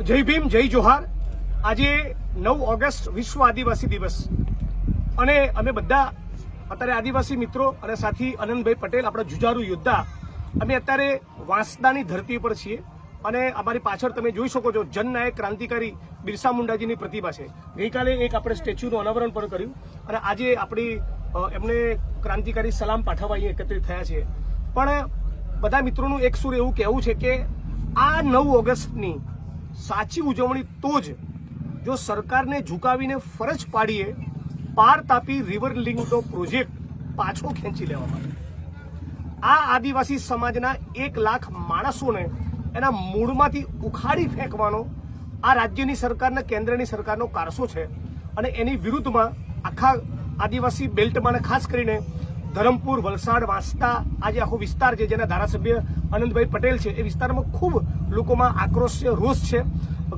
જય ભીમ, જય જોહાર. આજે નવ ઓગસ્ટ વિશ્વ આદિવાસી દિવસ. અને અમે બધા અત્યારે આદિવાસી મિત્રો અને સાથી અનંતભાઈ પટેલ, આપણા જુજારુ યોદ્ધા, અમે અત્યારે વાંસદાની ધરતી પર છીએ. અને અમારી પાછળ તમે જોઈ શકો છો, જનનાયક ક્રાંતિકારી બિરસા મુંડાજીની પ્રતિભા છે. ગઈકાલે એક આપણે સ્ટેચ્યુનું અનાવરણ પણ કર્યું. અને આજે આપણી એમને ક્રાંતિકારી સલામ પાઠવવા અહીં એકત્રિત થયા છે. પણ બધા મિત્રોનું એક સુર એવું કહેવું છે કે આ નવ ઓગસ્ટની સાચી ઉજવણી તો જ જો સરકારને ઝુકાવીને ફરજ પાડીએ, પાર તાપી રિવર લિંકનો પ્રોજેક્ટ પાછો ખેંચી લેવામાં આ આદિવાસી સમાજના એક લાખ માણસોને એના મૂળમાંથી ઉખાડી ફેંકવાનો આ રાજ્યની સરકારના કેન્દ્રની સરકારનો કારસો છે. અને એની વિરુદ્ધમાં આખા આદિવાસી બેલ્ટમાં ખાસ કરીને ધરમપુર, વલસાડ, વાંસદા આ જે આખો વિસ્તાર છે જેના ધારાસભ્ય આનંદભાઈ પટેલ છે. એ વિસ્તારમાં ખૂબ લોકોમાં આક્રોશ છે, રોષ છે.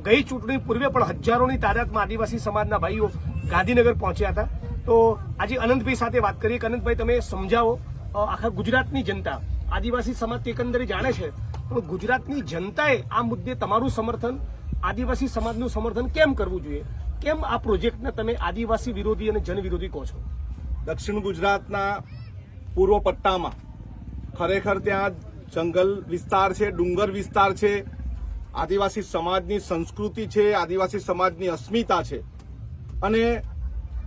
ગઈ ચૂંટણી પૂર્વે પણ હજારોની તાદાદમાં આદિવાસી સમાજના ભાઈઓ ગાંધીનગર પહોંચ્યા હતા. તો આજે અનંતભાઈ સાથે વાત કરીએ. કે અનંતભાઈ તમે સમજાવો આખા ગુજરાતની જનતા, આદિવાસી સમાજ તો એકંદરે જાણે છે, પણ ગુજરાતની જનતાએ આ મુદ્દે તમારું સમર્થન, આદિવાસી સમાજનું સમર્થન કેમ કરવું જોઈએ? કેમ આ પ્રોજેક્ટને તમે આદિવાસી વિરોધી અને જનવિરોધી કહો છો? દક્ષિણ ગુજરાતના પૂર્વ પટ્ટામાં. ખરેખર ત્યાં જંગલ વિસ્તાર છે, ડુંગર વિસ્તાર છે, આદિવાસી સમાજની સંસ્કૃતિ છે, આદિવાસી સમાજની અસ્મિતા છે. અને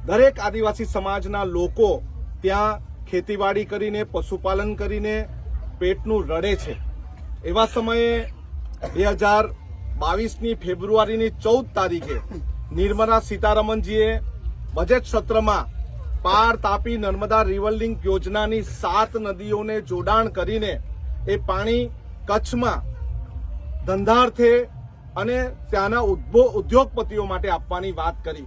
દરેક આદિવાસી સમાજના લોકો ત્યાં ખેતીવાડી કરીને, પશુપાલન કરીને પેટનું રડે છે. એવા સમયે બે હજાર બાવીસની ફેબ્રુઆરીની ચૌદ તારીખે નિર્મલા સીતારમનજીએ બજેટ સત્રમાં પાર તાપી નર્મદા રિવર લિંક યોજનાની સાત નદીઓને જોડાણ કરીને એ પાણી કચ્છમાં ધંધાર્થે અને ત્યાંના ઉદ્ભો- ઉદ્યોગપતિઓ માટે આપવાની વાત કરી.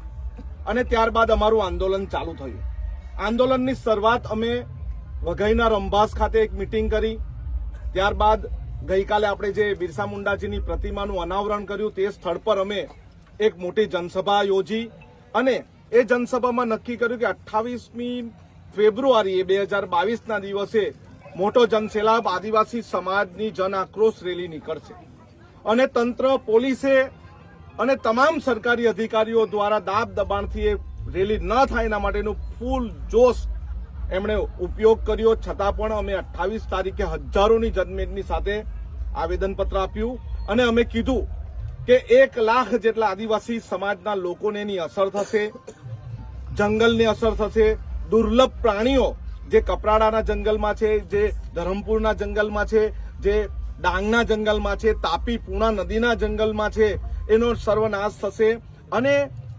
અને ત્યારબાદ અમારું આંદોલન ચાલુ થયું. આંદોલનની શરૂઆત અમે વઘઈના રંભાસ ખાતે એક મિટિંગ કરી. ત્યારબાદ ગઈકાલે આપણે જે બિરસા મુંડાજીની પ્રતિમાનું અનાવરણ કર્યું તે સ્થળ પર અમે એક મોટી જનસભા યોજી અને એ જનસભામાં નક્કી કર્યું કે અઠ્ઠાવીસમી ફેબ્રુઆરીએ બે હજાર બાવીસના દિવસે મોટો જનસેલાબ આદિવાસી સમાજની જન આક્રોશ રેલી નીકળશે. અને તંત્ર, પોલીસે અને તમામ સરકારી અધિકારીઓ દ્વારા દાબ દબાણથી એ રેલી ન થાય એના માટેનું ફૂલ જોશ એમણે ઉપયોગ કર્યો. છતાં પણ અમે અઠ્ઠાવીસ તારીખે હજારોની જનમેદની સાથે આવેદનપત્ર આપ્યું અને અમે કીધું કે એક લાખ જેટલા આદિવાસી સમાજના લોકોને એની અસર થશે. જંગલની અસર થશે. દુર્લભ પ્રાણીઓ જે કપરાડાના જંગલમાં છે, જે ધરમપુરના જંગલમાં છે, જે ડાંગના જંગલમાં છે, તાપી પૂણા નદીના જંગલમાં છે, એનો સર્વનાશ થશે. અને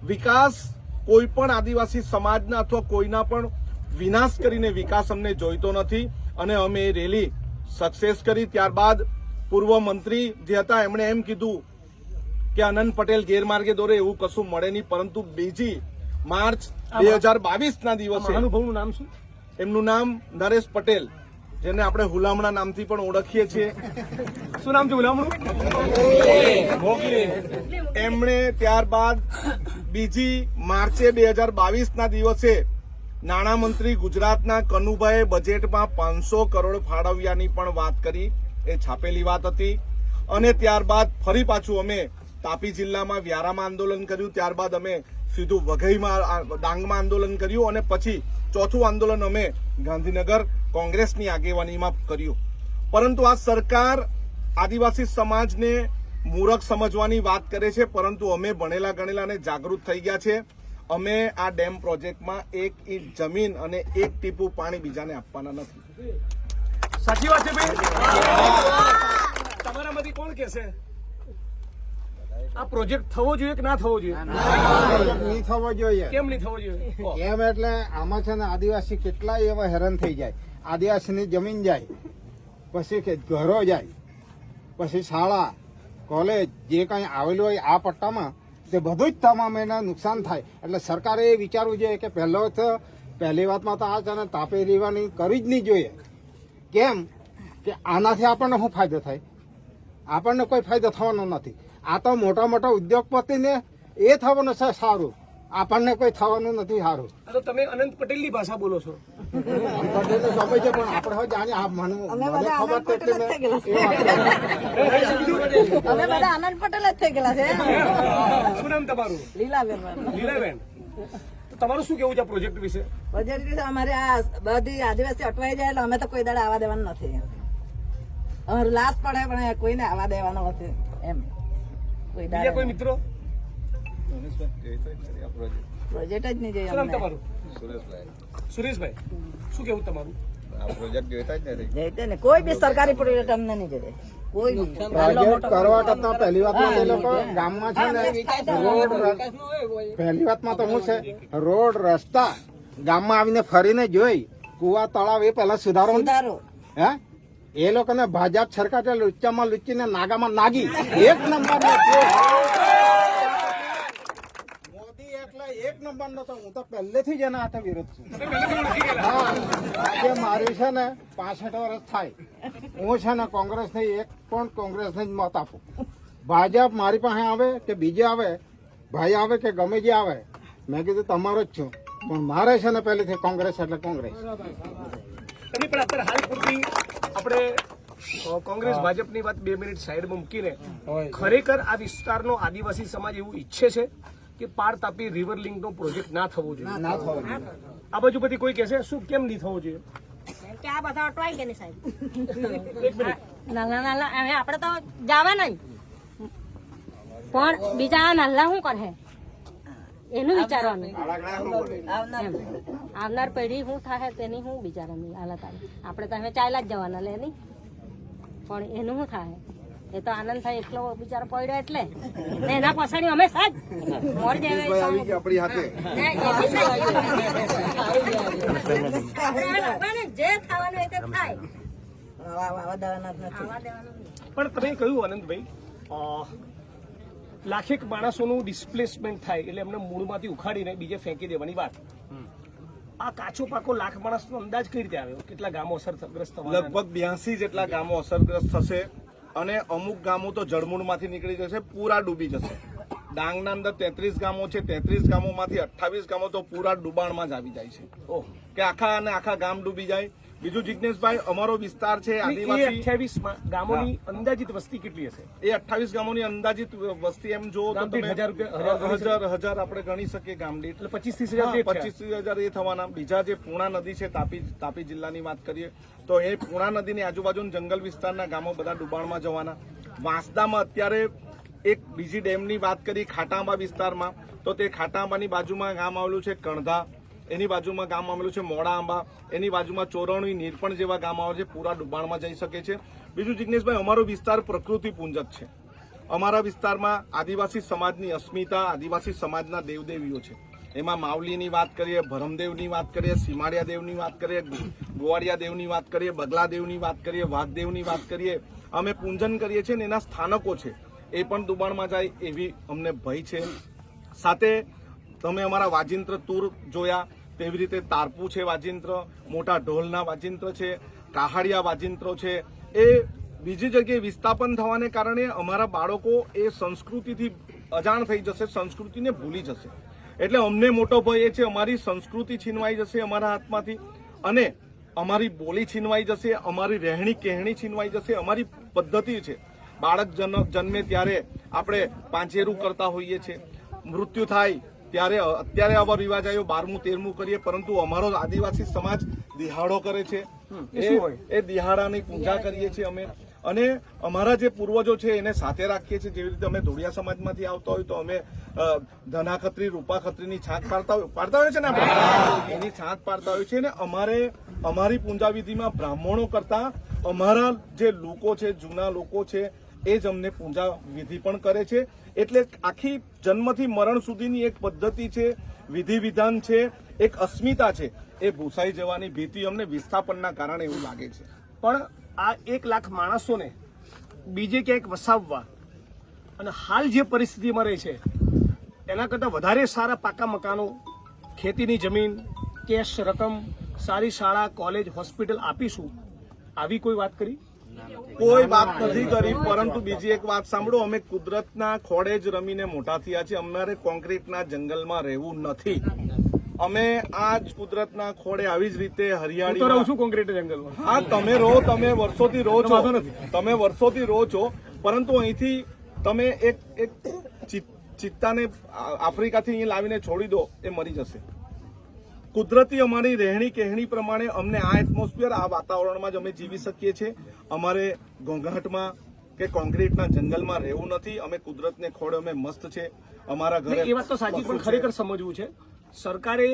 વિકાસ કોઈ પણ આદિવાસી સમાજના અથવા કોઈના પણ વિનાશ કરીને વિકાસ અમને જોઈતો નથી. અને અમે એ રેલી સક્સેસ કરી. ત્યારબાદ પૂર્વ મંત્રી જે હતા, એમણે એમ કીધું કે આનંદ પટેલ ગેરમાર્ગે દોરે એવું કશું મળે નહીં. પરંતુ બીજી માર્ચ બે હજાર બાવીસ ના દિવસે મહાનુભાવનું નામ શું? એમનું નામ નરેશ પટેલ જેને આપણે હુલામણા નામથી પણ ઓળખીએ છીએ. શું નામ છે ગુલામનું એમણે ત્યારબાદ બીજી માર્ચે બે હજાર બાવીસ ના દિવસે નાણામંત્રી ગુજરાતના કનુભાઈએ બજેટમાં પાંચસો કરોડ ફાળવ્યાની પણ વાત કરી. એ છાપેલી વાત હતી. અને ત્યારબાદ ફરી પાછું અમે તાપી જિલ્લામાં વ્યારામાં આંદોલન કર્યું, ત્યારબાદ અમે સીધું વઘઈમાં ડાંગમાં આંદોલન કર્યું અને પછી ચોથું આંદોલન અમે ગાંધીનગર કોંગ્રેસની આગેવાનીમાં કર્યું. પરંતુ આ સરકાર આદિવાસી સમાજને મૂરખ સમજવાની વાત કરે છે, પરંતુ અમે ભણેલા ગણેલા અને જાગૃત થઈ ગયા છે. અમે આ ડેમ પ્રોજેક્ટમાં એક ઇંચ જમીન અને એક ટીપું પાણી બીજાને આપવાના નથી. સાચી વાત છે તમારામાંથી કોણ કહેશે આ પ્રોજેક્ટ થવો જોઈએ કે ના થવો જોઈએ? નહીં થવો જોઈએ. કેમ નહીં થવો જોઈએ. કેમ એટલે આમાં છે ને આદિવાસી કેટલાય એવા હેરાન થઈ જાય. આદિવાસીની જમીન જાય પછી કે ઘરો જાય પછી શાળા કોલેજ જે કાંઈ આવેલું હોય આ પટ્ટામાં તે બધું જ તમામ એને નુકસાન થાય. એટલે સરકારે એ વિચારવું જોઈએ કે પહેલો તો પહેલી વાતમાં તો આ છે ને તાપી રહેવાની કરવી જ નહીં જોઈએ. કેમ? કે આનાથી આપણને શું ફાયદો થાય? આપણને કોઈ ફાયદો થવાનો નથી. આ તો મોટા મોટા ઉદ્યોગપતિને એ થવાનું છે સારું. આપણને કોઈ થવાનું નથી સારું. તો તમે અનંત પટેલની ભાષા બોલો છો. પટેલ ગમે છે પણ આપણે હવે જાણીએ આ મને મને ખબર પડતી. અમે બધા આનંદ પટેલ જ થઈ ગયેલા છે. શું નામ તમારું? લીલાબેન લીલાબેન. તો તમારું શું કેવું છે પ્રોજેક્ટ વિશે? પ્રોજેક્ટ વિશે અમારે આ બધી આદિવાસી અટવાઈ જાય એટલે અમે તો કોઈ દાડે આવવા દેવાનું નથી. અમારું લાશ પડે પણ કોઈને આવવા દેવાનો નથી એમ. કોઈ બીજા કોઈ મિત્રો? પ્રોજેક્ટ જ નહીં જોઈએ શું નામ અમને તમારું? સુરેશભાઈ. શું કેવું તમારું? જઈતે ને કોઈ બી સરકારી પ્રોજેક્ટ અમને નહીં જોઈએ કોઈ પ્રોજેક્ટ કરવા કરતા પહેલી વાતમાં તો એ લોકો ગામમાં છે ને રોડ પહેલી વાતમાં તો શું છે રોડ રસ્તા ગામમાં આવીને ફરીને જોઈ કુવા તળાવ એ પહેલા સુધારો સુધારો. હે? એ લોકોને ભાજપ સરકાર લુચ્ચામાં લુચ્ચીને નાગામાં નાગી. એક નંબર મોદી એટલે એક નંબર તો હું તો પહેલેથી જ એના હાથે વિરોધ છું. હા, આજે મારી છે ને પાસઠ વર્ષ થાય. હું છે ને કોંગ્રેસ એક પણ કોંગ્રેસ જ મત આપું. ભાજપ મારી પાસે આવે કે બીજે આવે? ભાઈ આવે કે ગમે જે આવે? મેં કીધું, તમારો જ છું. પણ મારે છે ને પહેલેથી કોંગ્રેસ એટલે કોંગ્રેસ. એની પણ અત્યારે હાલ પૂરતી આપણે કોંગ્રેસ ભાજપની વાત બે મિનિટ સાઈડમાં મૂકીને ખરેખર આ વિસ્તારનો આદિવાસી સમાજ એવું ઈચ્છે છે કે પાર તાપી રિવર લિંકનો પ્રોજેક્ટ ના થવો જોઈએ? ના થવો જોઈએ. આ બાજુ બધી કોઈ કહેશે શું કેમ નહીં થવો જોઈએ? આપણે તો જવા નહીં પણ બીજા નાલ્લા શું કરે એનું વિચારવાનું. આવનાર આવનાર પેઢી. શું થાય તેની શું વિચારવાની હાલત આવે. આપણે તો હવે ચાલ્યા જ જવાના લે નહીં. પણ એનું શું થાય એ તો આનંદ થાય એટલો બિચારો પડ્યો એટલે. ને એના પછાડી અમે સાજ મોર જે થવાનું એ તે થાય આવવા દેવાના જ નથી. આવવા દેવાનું નહીં. પણ તમે કહ્યું આનંદભાઈ? લાખેક માણસોનું ડિસ્પ્લેસમેન્ટ થાય એટલે એમને મૂળમાંથી ઉખાડીને બીજે ફેંકી દેવાની વાત. આ કાચો પાકો લાખ માણસનો અંદાજ કઈ રીતે આવ્યો? કેટલા ગામો અસરગ્રસ્ત? લગભગ બ્યાસી જેટલા ગામો અસરગ્રસ્ત થશે અને અમુક ગામો તો જળમૂળમાંથી નીકળી જશે પૂરા ડૂબી જશે. ડાંગના અંદર તેત્રીસ ગામો છે તેત્રીસ ગામોમાંથી અઠ્ઠાવીસ ગામો તો પૂરા ડુબાણમાં જ આવી જાય છે. ઓહ. કે આખા અને આખા ગામ ડૂબી જાય. બીજું જિજ્ઞેશભાઈ અમારો વિસ્તાર છે આદિવાસી. અઠ્યાવીસ ગામોની અંદાજિત વસ્તી કેટલી હશે? એ અઠ્ઠાવીસ ગામોની અંદાજિત વસ્તી એમ જો હજાર હજાર હજાર આપણે ગણી શકીએ ગામ દીઠ એટલે પચીસ ત્રીસ હજાર પચીસ પચીસ હજાર એ થવાના. બીજા જે પૂણા નદી છે તાપી તાપી જિલ્લાની વાત કરીએ તો એ પૂણા નદીની આજુબાજુ જંગલ વિસ્તારના ગામો બધા ડુબાણમાં જવાના. વાંસદામાં અત્યારે એક બીજી ડેમની વાત કરી ખાટાંબા વિસ્તારમાં. તો તે ખાટાંબાની બાજુમાં ગામ આવેલું છે કણધા. એની બાજુમાં ગામ આવેલું છે મોડા આંબા. એની બાજુમાં ચોરણી નીરપણ જેવા ગામ આવે છે, પૂરા ડુબાણમાં જઈ શકે છે. બીજું જિજ્ઞેશભાઈ અમારો વિસ્તાર પ્રકૃતિ પૂંજક છે. અમારા વિસ્તારમાં આદિવાસી સમાજની અસ્મિતા, આદિવાસી સમાજના દેવદેવીઓ છે. એમાં માવલીની વાત કરીએ, ભરમદેવની વાત કરીએ, સીમાડિયા દેવની વાત કરીએ ગોવાડિયા દેવની વાત કરીએ, બગલા દેવની વાત કરીએ, વાઘદેવની વાત કરીએ. અમે પૂંજન કરીએ છીએ ને એના સ્થાનકો છે. એ પણ દુબાણમાં જાય એવી અમને ભય છે. સાથે તમે અમારા વાજિંત્ર તૂર જોયા. તેવી રીતે તારપુ છે વાજિંત્ર, મોટા ઢોલના વાજિંત્ર છે, કાહાડિયા વાજિંત્રો છે. એ બીજી જગ્યાએ વિસ્થાપન થવાને કારણે અમારા બાળકો એ સંસ્કૃતિથી અજાણ થઈ જશે, સંસ્કૃતિને ભૂલી જશે. એટલે અમને મોટો ભય એ છે, અમારી સંસ્કૃતિ છીનવાઈ જશે અમારા હાથમાંથી અને અમારી બોલી છીનવાઈ જશે, અમારી રહેણી કહેણી છીનવાઈ જશે, અમારી પદ્ધતિ છે. બાળક જન્મ જન્મે ત્યારે આપણે પાંચેરું કરતા હોઈએ છીએ. મૃત્યુ થાય ત્યારે અત્યારે આવા રિવાજ આવ્યો બારમું તેરમું કરીએ પરંતુ અમારો આદિવાસી સમાજ દિહાડો કરે છે. એ હોય? એ દિહાડાની પૂજા કરીએ છીએ અમે. અને અમારા જે પૂર્વજો છે એને સાથે રાખીએ છીએ. જેવી રીતે અમે ધોળિયા સમાજમાંથી આવતા હોય તો અમે ધના ખત્રી રૂપા ખત્રીની છાંટ પાડતા હોય. પાડતા હોય છે ને આપણે? એની છાંક પાડતા હોય છે. અને અમારે અમારી પૂંજાવિધિમાં બ્રાહ્મણો કરતા અમારા જે લોકો છે જૂના લોકો છે એ જ અમને પૂજા વિધિ પણ કરે છે. એટલે આખી જન્મથી મરણ સુધીની એક પદ્ધતિ છે વિધિ વિધાન છે, એક અસ્મિતા છે. એ ભૂસાઈ જવાની ભીતિ અમને વિસ્થાપનના કારણે એવું લાગે છે. પણ આ એક લાખ માણસોને બીજે ક્યાંક વસાવવા અને હાલ જે પરિસ્થિતિમાં રહે છે, એના કરતાં વધારે સારા પાકા મકાનો, ખેતીની જમીન, કેશ રકમ, સારી શાળા, કોલેજ, હોસ્પિટલ આપીશું, આવી કોઈ વાત કરી? કોઈ વાત નથી કરી પરંતુ બીજી એક વાત સાંભળો. અમે કુદરતના ખોળે જ રમીને મોટા થયા છે અમારે કોન્ક્રીટના જંગલમાં રહેવું નથી. અમે આ જ કુદરતના ખોળે આવી જ રીતે હરિયાળી રહું છું કોન્ક્રીટ જંગલમાં. હા તમે રહો તમે વર્ષોથી રહો છો. નથી. તમે વર્ષોથી રહો છો. પરંતુ અહીંથી તમે એક એક ચિત- ચિત્તાને આફ્રિકાથી અહીં લાવીને છોડી દો એ મરી જશે. કુદરતી અમારી રહેણી કહેણી પ્રમાણે અમને આ એટમોસ્ફિયર આ વાતાવરણમાં જ અમે જીવી શકીએ છીએ. અમારે ઘોંઘાટમાં કે કોન્ક્રીટના જંગલમાં રહેવું નથી. અમે કુદરતને ખોળે અમે મસ્ત છે. અમારા ઘરે એ વાત તો સાચી પણ ખરેખર સમજવું છે. સરકારે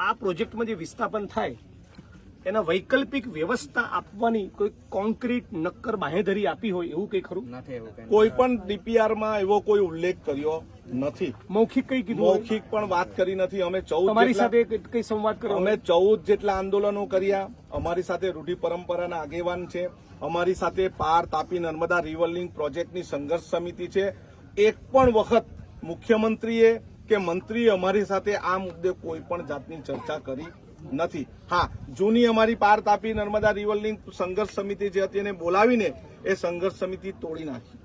આ પ્રોજેક્ટમાં જે વિસ્થાપન થાય એના વૈકલ્પિક વ્યવસ્થા આપવાની કોઈ કોન્ક્રીટ નક્કર બાહેધરી આપી હોય એવું કઈ ખરું? કોઈ. પણ ડીપીઆરમાં એવો કોઈ ઉલ્લેખ કર્યો નથી. મૌખિક કઈ કીધું મૌખિક પણ વાત કરી નથી. અમે ચૌદ અમારી સાથે કઈ- કઈ સંવાદ કર્યો અમે ચૌદ જેટલા આંદોલનો કર્યા. અમારી સાથે રૂઢિ પરંપરાના આગેવાન છે. અમારી સાથે પાર તાપી નર્મદા રિવર લિંક પ્રોજેક્ટની સંઘર્ષ સમિતિ છે. એક પણ વખત મુખ્યમંત્રીએ કે મંત્રીએ અમારી સાથે આ મુદ્દે કોઈ પણ જાતની ચર્ચા કરી નથી. હા, જૂની અમારી પાર તાપી નર્મદા રિવરની સંઘર્ષ સમિતિ જે હતી એને બોલાવીને એ સંઘર્ષ સમિતિ તોડી નાખી.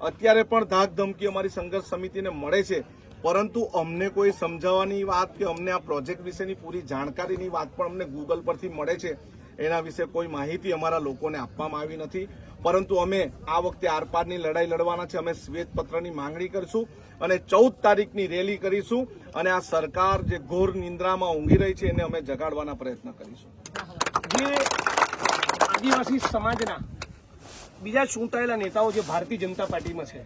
અત્યારે પણ ધાક ધમકી અમારી સંઘર્ષ સમિતિને મળે છે. પરંતુ અમને કોઈ સમજાવવાની વાત કે અમને આ પ્રોજેક્ટ વિશેની પૂરી જાણકારીની વાત પણ અમને ગૂગલ પરથી મળે છે. એના વિશે કોઈ માહિતી અમારા લોકોને આપવામાં આવી નથી. પરંતુ અમે આ વખતે આરપારની લડાઈ લડવાના છે. અમે શ્વેતપત્રની માંગણી કરીશું અને ચૌદ તારીખની રેલી કરીશું અને આ સરકાર જે ઘોર નિંદ્રામાં ઊંઘી રહી છે એને અમે જગાડવાના પ્રયત્ન કરીશું. જે આદિવાસી સમાજના બીજા ચૂંટાયેલા નેતાઓ જે ભારતીય જનતા પાર્ટીમાં છે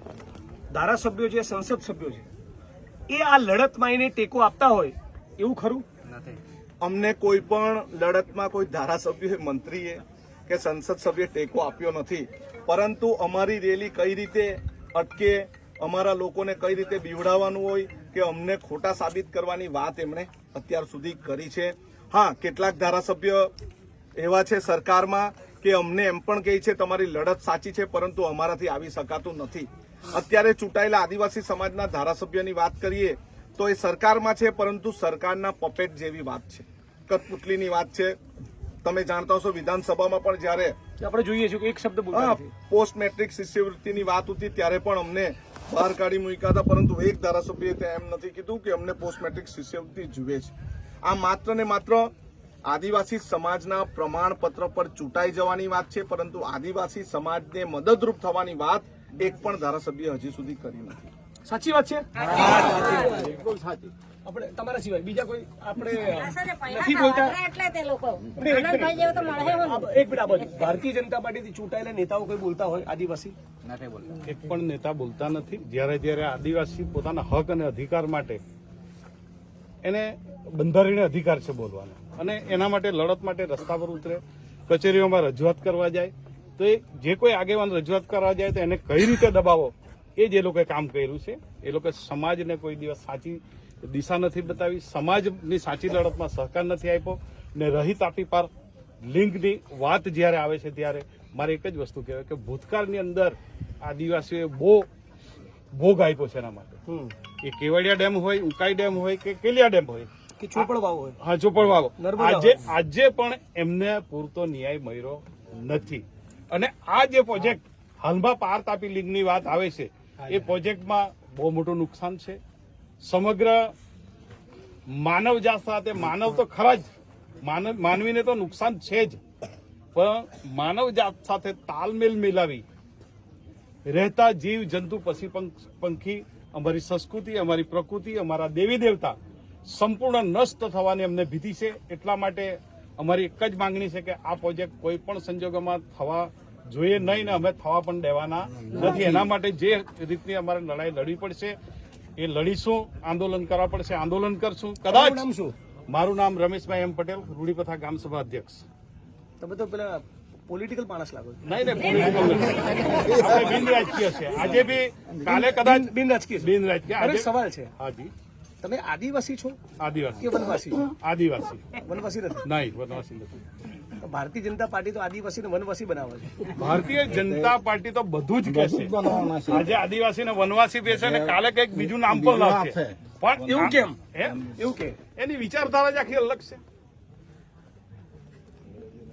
ધારાસભ્યો છે સંસદ સભ્યો છે એ આ લડતમાં એને ટેકો આપતા હોય એવું ખરું? અમને કોઈ પણ લડતમાં કોઈ ધારાસભ્ય મંત્રીએ કે સંસદ સભ્યે ટેકો આપ્યો નથી. પરંતુ અમારી રેલી કઈ રીતે અટકે, અમારા લોકોને કઈ રીતે બીવડાવવાનું હોય કે અમને ખોટા સાબિત કરવાની વાત એમણે અત્યાર સુધી કરી છે. હા, કેટલાક ધારાસભ્ય એવા છે સરકારમાં કે અમને એમ પણ કહે છે, તમારી લડત સાચી છે, પરંતુ અમારાથી આવી શકાતું નથી. અત્યારે ચૂંટાયેલા આદિવાસી સમાજના ધારાસભ્યની વાત કરીએ તો એ સરકારમાં છે, પરંતુ સરકારના પપેટ જેવી વાત છે. કઠપુતલીની વાત છે. તમે જાણતા હશો વિધાનસભામાં પણ જ્યારે આપણે જોઈએ છીએ કે એક શબ્દ હા, પોસ્ટ મેટ્રિક શિષ્યવૃત્તિની વાત હતી ત્યારે પણ અમને બહાર કાઢી મૂક્યા હતા પરંતુ એક ધારાસભ્યએ ત્યાં એમ નથી કીધું કે અમને પોસ્ટ મેટ્રિક શિષ્યવૃત્તિ જુએ છે. આ માત્ર ને માત્ર આદિવાસી સમાજના પ્રમાણપત્ર પર ચૂંટાઈ જવાની વાત છે પરંતુ આદિવાસી સમાજને મદદરૂપ થવાની વાત એક પણ ધારાસભ્ય હજી સુધી કરી નથી. સાચી વાત છે? બિલકુલ સાચી. આપણે તમારા સિવાય. બીજા કોઈ આપણે નથી બોલતા. એટલે તે લોકો. આનંદભાઈ જેવો તો મળે હું એક મિનિટ આપો ભારતીય જનતા પાર્ટીથી ચૂંટાયેલા નેતાઓ કોઈ બોલતા હોય? આદિવાસી? એક પણ નેતા બોલતા નથી. જ્યારે જ્યારે આદિવાસી પોતાના હક અને અધિકાર માટે એને બંધારણીય અધિકાર છે બોલવાનો. અને એના માટે લડત માટે રસ્તા પર ઉતરે કચેરીઓમાં રજૂઆત કરવા જાય. તો એ જે કોઈ આગેવાન રજૂઆત કરવા જાય તો એને કઈ રીતે દબાવો? એ જ એ લોકોએ કામ કર્યું છે. એ લોકો સમાજને કોઈ દિવસ સાચી દિશા નથી બતાવી. સમાજની સાચી લડતમાં સહકાર નથી આપ્યો ને રહી તાપી પાર લિંકની વાત જ્યારે આવે છે ત્યારે મારે એક જ વસ્તુ કહેવાય કે ભૂતકાળની અંદર આદિવાસીઓએ બહુ ભોગ આપ્યો છે એના માટે. એ કેવડિયા ડેમ હોય ઉકાઈ ડેમ હોય કે કેલિયા ડેમ હોય. કે ચોપડવાવ હોય. હા ચોપડવાળો આજે આજે પણ એમને પૂરતો ન્યાય મળ્યો નથી. અને આ જે પ્રોજેક્ટ હાલમાં પાર તાપી લીગની વાત આવે છે એ પ્રોજેક્ટમાં બહુ મોટું નુકસાન છે. સમગ્ર માનવ જાત સાથે, માનવ તો ખરા જ માનવ માનવીને તો નુકસાન છે જ. પણ માનવ જાત સાથે તાલમેલ મિલાવી, રહેતા જીવ, જંતુ, પશુ પંખી, અમારી સંસ્કૃતિ, અમારી પ્રકૃતિ, અમારા દેવી દેવતા સંપૂર્ણ નષ્ટ થવાની અમને ભીતિ છે. એટલા માટે અમારી એક જ માંગણી છે કે આ પ્રોજેક્ટ કોઈ પણ સંજોગોમાં થવા જોઈએ નહીં ને અમે થવા પણ દેવાના નથી. એના માટે જે રીતની અમારે લડાઈ લડવી પડશે એ લડીશું આંદોલન કરવા પડશે આંદોલન કરશું. કદાચ મારું નામ રમેશભાઈ એમ પટેલ રૂડીપથા ગામ સભા અધ્યક્ષ તમે તો પેલા પોલિટિકલ માણસ લાગો. નહીં નહીં પોલિટિકલ નથી. આપણે બિન રાજકીય છે આજે બી કાલે કદાચ બિન રાજકીય બિન રાજકીય. સવાલ છે. હાજી તમે આદિવાસી છો? આદિવાસી. કે વનવાસી આદિવાસી. વનવાસી નથી? નહીં વનવાસી નથી. ભારતીય જનતા પાર્ટી તો આદિવાસીને વનવાસી બનાવે છે. ભારતીય જનતા પાર્ટી તો બધું જ કહેશે આજે આદિવાસી ને વનવાસી બેસે ને કાલે કંઈક બીજું નામ પણ લાવશે. પણ એવું કેમ? એવું કે? એની વિચારધારા જ આખી અલગ છે.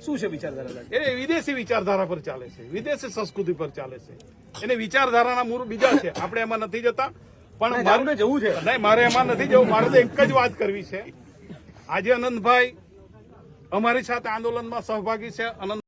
શું છે વિચારધારા એ વિદેશી વિચારધારા પર ચાલે છે. વિદેશી સંસ્કૃતિ પર ચાલે છે. એને વિચારધારાના મૂળ બીજા છે. આપણે એમાં નથી જતા. પણ મારું જવું છે. નહીં મારે એમાં નથી જવું. મારે તો એક જ વાત કરવી છે. આજે અનંતભાઈ અમારી સાથે આંદોલનમાં સહભાગી છે. અનંત